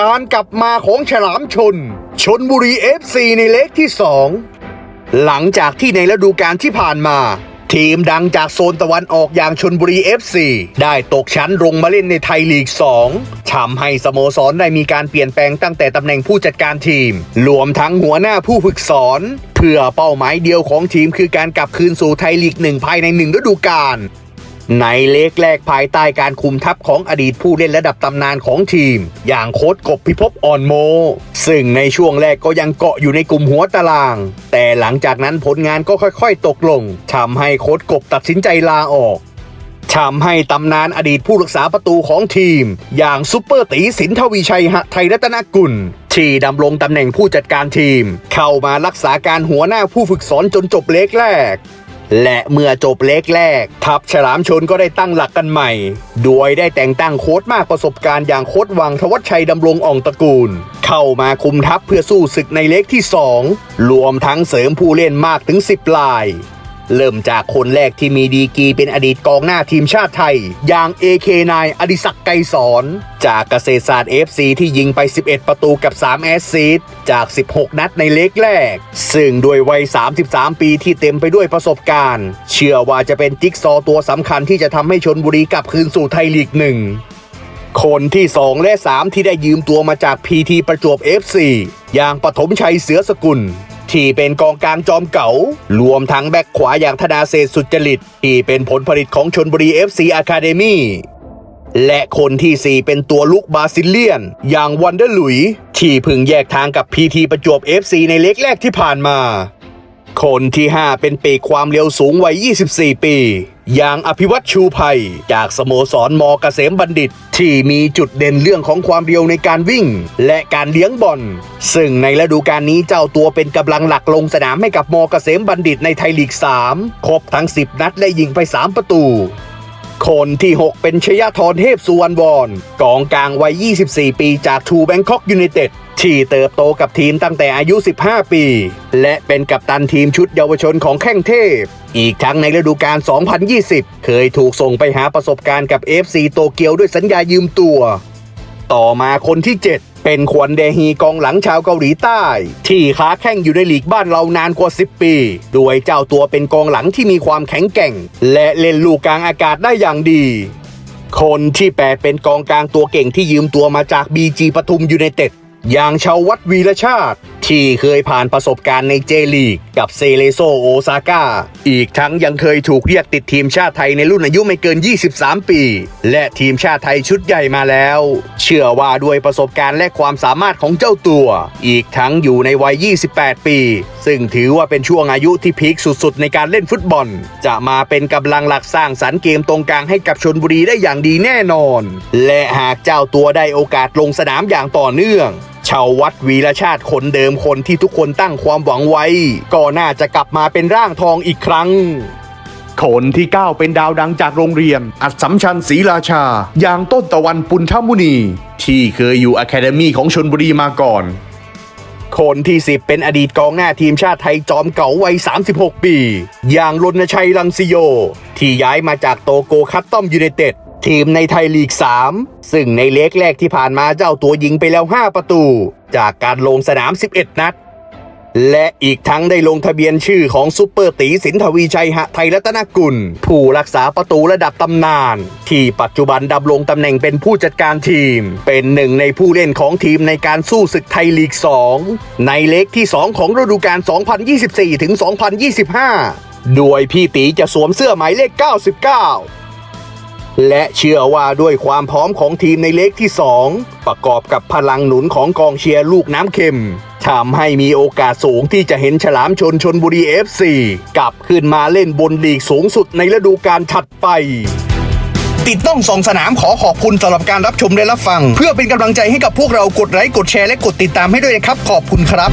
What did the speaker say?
การกลับมาของฉลามชน ชนบุรี FC ในเล็กที่ 2 หลังจากที่ในฤดูกาลที่ผ่านมา ทีมดังจากโซนตะวันออกอย่างชนบุรี FC ได้ตกชั้นลงมาเล่นในไทยลีก 2ทำให้สโมสรได้มีการเปลี่ยนแปลงตั้งแต่ตำแหน่งผู้จัดการทีม รวมทั้งหัวหน้าผู้ฝึกสอนเพื่อเป้าหมายเดียวของทีมคือการกลับคืนสู่ไทยลีกหนึ่งภายในหนึ่งฤดูกาล ในเล็กแรกภายใต้การคุมทัพของอดีตผู้เล่นระดับตำนานของทีม อย่างโค้ชกบพิภพอ่อนโม ซึ่งในช่วงแรกก็ยังเกาะอยู่ในกลุ่มหัวตาราง แต่หลังจากนั้นผลงานก็ค่อยๆ ตกลงทำให้โค้ชกบตัดสินใจลาออกทำให้ตำนานอดีตผู้รักษาประตูของทีม อย่างซุปเปอร์ตีสินทวีชัยหไทยรัตนกุล ที่ดำรงตำแหน่งผู้จัดการทีม เข้ามารักษาการหัวหน้าผู้ฝึกสอนจนจบเล็กแรก และเมื่อจบเล็กแรก ทัพฉลามชนก็ได้ตั้งหลักกันใหม่ โดยได้แต่งตั้งโค้ดมากประสบการณ์อย่างโค้ดวังทวัชชัยดำรงอ่องตระกูล เข้ามาคุมทัพเพื่อสู้ศึกในเล็กที่ 2 รวมทั้งเสริมผู้เล่นมากถึง 10ลาย เริ่มจากคนแรกที่มีดีกีเป็นอดีตกองหน้าทีมชาติไทย อย่าง AK9 อดิศักดิ์ไกรสอน จากเกษตรศาสตร์ FC ที่ยิงไป 11 ประตูกับ 3 แอสซิสจาก 16 นัดในเล็กแรก ซึ่งด้วยวัย 33 ปีที่เต็มไปด้วยประสบการณ์ เชื่อว่าจะเป็นจิ๊กซอตัวสำคัญที่จะทำให้ชนบุรีกลับคืนสู่ไทยลีกหนึ่งคนที่ 2 และ 3 ที่ได้ยืมตัวมาจาก PT ประจวบ FC อย่างปฐมชัยเสือสกุล ที่เป็นกองกลางจอมเก๋ารวมทั้งแบ็คขวาอย่างธนาเศษสุจริต ที่เป็นผลผลิตของชนบุรี FC Academy และคนทีสี่4 เป็นตัวลุกบาซิเลียน อย่างวันเดอร์ลุย ที่เพึ่งแยกทางกับพีทีประจวบ FC ในเล็กแรกที่ผ่านมา คนที่ 5 เป็นปีกความเร็วสูงวัย 24 ปี อย่างอภิวัตชูภัย จากสโมสรมเกษมบัณฑิต ที่มีจุดเด่นเรื่องของความเร็วในการวิ่ง และการเลี้ยงบอล ซึ่งในฤดูกาลนี้เจ้าตัวเป็นกำลังหลักลงสนามให้กับมเกษมบัณฑิตในไทยลีก 3 ครบทั้ง 10 นัดและยิงไป 3 ประตู คนที่ 6 เป็นชยธรเทพสุวรรณวรกองกลางวัย 24 ปีจากทูแบงคอกยูไนเต็ดที่เติบโตกับทีมตั้งแต่อายุ 15 ปี และเป็นกัปตันทีมชุดเยาวชนของแข้งเทพ อีกทั้งในฤดูกาล 2020 เคยถูกส่งไปหาประสบการณ์กับ FC โตเกียวด้วยสัญญายืมตัว ต่อมาคนที่ 7 เป็นควนเดฮีกองหลังชาวเกาหลีใต้ ที่ค้าแข่งอยู่ในลีกบ้านเรานานกว่า 10 ปีโดยเจ้าตัวเป็นกองหลังที่มีความแข็งแกร่ง และเล่นลูกกลางอากาศได้อย่างดี คนที่แปลเป็นกองกลางตัวเก่งที่ยืมตัวมาจากบีจีปทุมยูไนเต็ดอย่างชาววัดวีรชาติ ที่เคยผ่านประสบการณ์ในเจลีกกับเซเลโซโอซาก้า อีกทั้งยังเคยถูกเรียกติดทีมชาติไทยในรุ่นอายุไม่เกิน 23 ปี และทีมชาติไทยชุดใหญ่มาแล้ว เชื่อว่าด้วยประสบการณ์และความสามารถของเจ้าตัว อีกทั้งอยู่ในวัย 28 ปี ซึ่งถือว่าเป็นช่วงอายุที่พีคสุดๆ ในการเล่นฟุตบอล จะมาเป็นกำลังหลักสร้างสรรค์เกมตรงกลางให้กับชนบุรีได้อย่างดีแน่นอน และหากเจ้าตัวได้โอกาสลงสนามอย่างต่อเนื่อง ชาววัดวีรชาติคนเดิมคนที่ทุกคนตั้งความหวังไว้ ก็น่าจะกลับมาเป็นร่างทองอีกครั้งคนที่ 9 เป็นดาวดังจากโรงเรียน อัศมชัญศรีราชา อย่างต้นตะวันปุณธมุนี ที่เคยอยู่อะคาเดมี่ของชนบุรีมาก่อน คนที่ 10 เป็นอดีตกองหน้าทีมชาติไทยจอมเก่าวัย 36 ปี อย่างรณชัยรังสิโย ที่ย้ายมาจากโตโกคัตตอมยูไนเต็ด ทีมในไทยลีก 3 ซึ่งในเล็กแรกที่ผ่านมาเจ้าตัวยิงไปแล้ว 5 ประตู จากการลงสนาม 11 นัด และอีกทั้งได้ลงทะเบียนชื่อของซุปเปอร์ตีสินทวีชัยหะไทยรัตนกุล ผู้รักษาประตูระดับตำนาน ที่ปัจจุบันดำรงตำแหน่งเป็นผู้จัดการทีม เป็นหนึ่งในผู้เล่นของทีมในการสู้ศึกไทยลีก 2 ในเล็กที่ 2 ของฤดูกาล 2024ถึง2025ด้วยพี่ตีจะสวมเสื้อหมายเลข 99 และเชื่อว่าด้วยความพร้อมของทีมในเล็กที่ 2 ประกอบกับพลังหนุนของกองเชียร์ลูกน้ำเค็มทำให้มีโอกาสสูงที่จะเห็นฉลามชนชนบุรี FC กลับขึ้นมาเล่นบนลีกสูงสุดในฤดูกาลถัดไป ติดต้องสองสนามขอขอบคุณสำหรับการรับชมและรับฟัง เพื่อเป็นกำลังใจให้กับพวกเรากดไลค์กดแชร์และกดติดตามให้ด้วยนะครับ ขอบคุณครับ